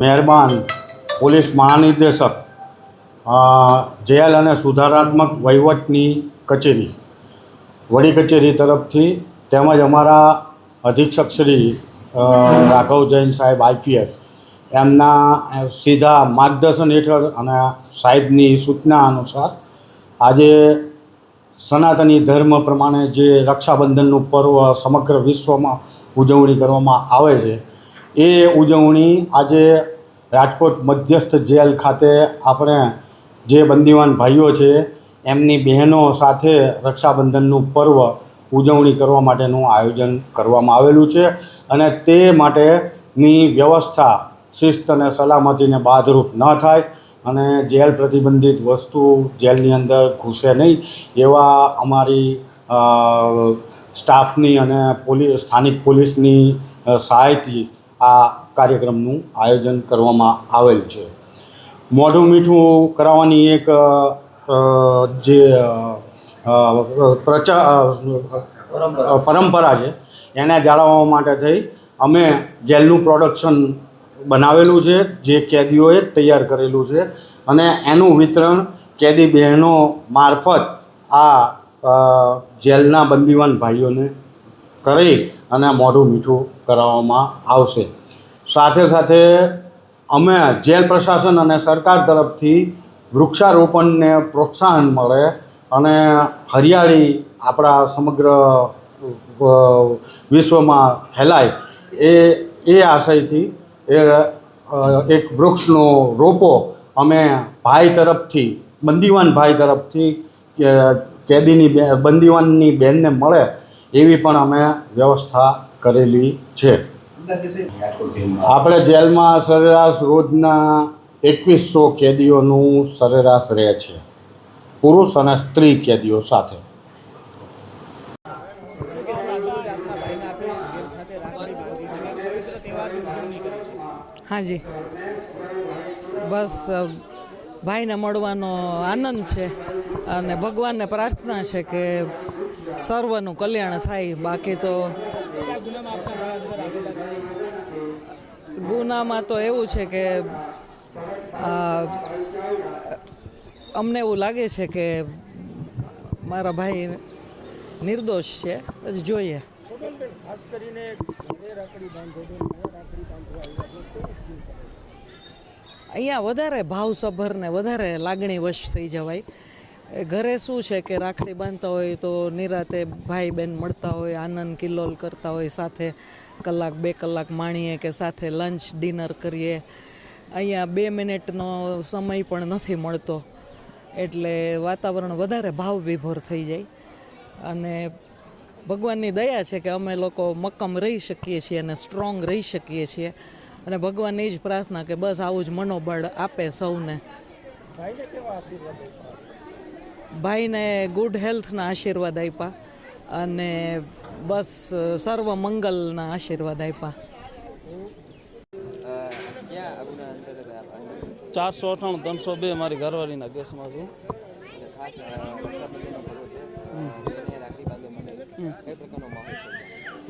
મહેરબાન પોલીસ મહાનિર્દેશક જેલ અને સુધારાત્મક વહીવટની કચેરી, વડી કચેરી તરફથી તેમજ અમારા અધિક્ષક શ્રી રાઘવ જૈન સાહેબ આઈપીએસ, એમના સીધા માર્ગદર્શન હેઠળ અને સાહેબની સૂચના અનુસાર આજે સનાતની ધર્મ પ્રમાણે જે રક્ષાબંધનનું પર્વ સમગ્ર વિશ્વમાં ઉજવણી કરવામાં આવે છે એ ઉજવણી આજે રાજકોટ મધ્યસ્થ જેલ ખાતે આપણે જે બંદીવાન ભાઈઓ છે, એમની બહેનો સાથે રક્ષાબંધનનું પર્વ ઉજવણી કરવા માટેનું આયોજન કરવામાં આવેલું છે અને તે માટેની વ્યવસ્થા શિસ્ત અને સલામતીને બાદરૂપ ન થાય અને જેલ પ્રતિબંધિત વસ્તુ જેલની અંદર ઘૂસે નહીં એવા અમારી સ્ટાફની અને પોલીસ સ્થાનિક પોલીસની સહાયથી આ કાર્યક્રમનું આયોજન કરવામાં આવેલ છે. મોઢું મીઠું કરાવવાની એક જે પ્રચા પરંપરા. છે એને જાળવવા માટે થઈ અમે જેલનું પ્રોડક્શન બનાવેલું છે જે કેદીઓએ તૈયાર કરેલું છે અને એનું વિતરણ કેદી બહેનો મારફત આ જેલના બંદીવાન ભાઈઓને કરી અને મોઢું મીઠું કરાવવામાં આવશે. સાથે સાથે અમે જેલ પ્રશાસન અને સરકાર તરફથી વૃક્ષારોપણને પ્રોત્સાહન મળે અને હરિયાળી આપણા સમગ્ર વિશ્વમાં ફેલાય. એ એ આશયથી, એ એક વૃક્ષનો રોપો અમે ભાઈ તરફથી, બંદીવાન ભાઈ તરફથી કેદીની બંદીવાનની બેનને મળે એવી પણ અમે વ્યવસ્થા કરેલી છે. આપણે જેલમાં સરેરાશ રોજના એકવીસો કેદીઓનું સરેરાશ રહે છે. પુરુષ અને સ્ત્રી કેદીઓ સાથે. હાજી. બસ ભાઈને મળવાનો આનંદ છે અને ભગવાનને પ્રાર્થના છે કે સર્વનું કલ્યાણ થાય. બાકી તો ગુનામાં તો એવું છે કે અમને એવું લાગે છે કે મારા ભાઈ નિર્દોષ છે. જોઈએ. અહીંયા વધારે ભાવસભર ને વધારે લાગણીવશ થઈ જવાય. ઘરે શું છે કે રાખડી બાંધતા હોય તો નિરાતે ભાઈ બહેન મળતા હોય, આનંદ કિલ્લોલ કરતા હોય, સાથે કલાક બે કલાક માણીએ કે સાથે લંચ ડિનર કરીએ. અહીંયા બે મિનિટનો સમય પણ નથી મળતો, એટલે વાતાવરણ વધારે ભાવ વિભોર થઈ જાય. અને ભગવાનની દયા છે કે અમે લોકો મક્કમ રહી શકીએ છીએ અને સ્ટ્રોંગ રહી શકીએ છીએ. અને ભગવાનની જ પ્રાર્થના કે બસ આવું જ મનોબળ આપે સૌને. ભાઈને ગુડ હેલ્થના આશીર્વાદ આપ્યા અને બસ સર્વ મંગલના આશીર્વાદ આપ્યા ચારસો અઠાણું ત્રણસો બે મારી ઘરવાળીના કેસમાં છું.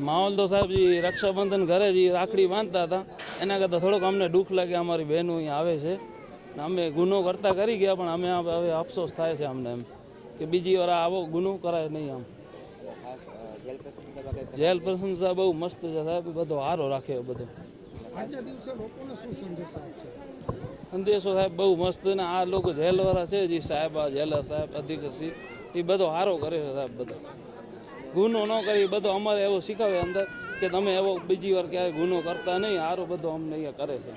માહોલ તો સાહેબ જી રક્ષાબંધન ઘરે જ રાખડી બાંધતા હતા. એના કરતાં થોડોક અમને દુઃખ લાગે અમારી બહેનો અહીંયા આવે છે. અમે ગુનો કરતા કરી ગયા પણ અમે હવે અફસોસ થાય છે અમને એમ. કે બીજી વાર આવો ગુનો કરાય નહીં આમ. જેલ પ્રશંસા બહુ મસ્ત છે સાહેબ બધો હારો રાખે બધો. સંદેશો સાહેબ બહુ મસ્ત ને આ લોકો જેલવાળા છે જે સાહેબ આ જેલર સાહેબ અધિકારી એ બધો હારો કરે છે સાહેબ બધો. ગુનો ન કરી બધો અમારે એવો શીખવે અંદર કે તમે એવો બીજી વાર ક્યારે ગુનો કરતા નહીં હારો બધો અમને અહીંયા કરે છે.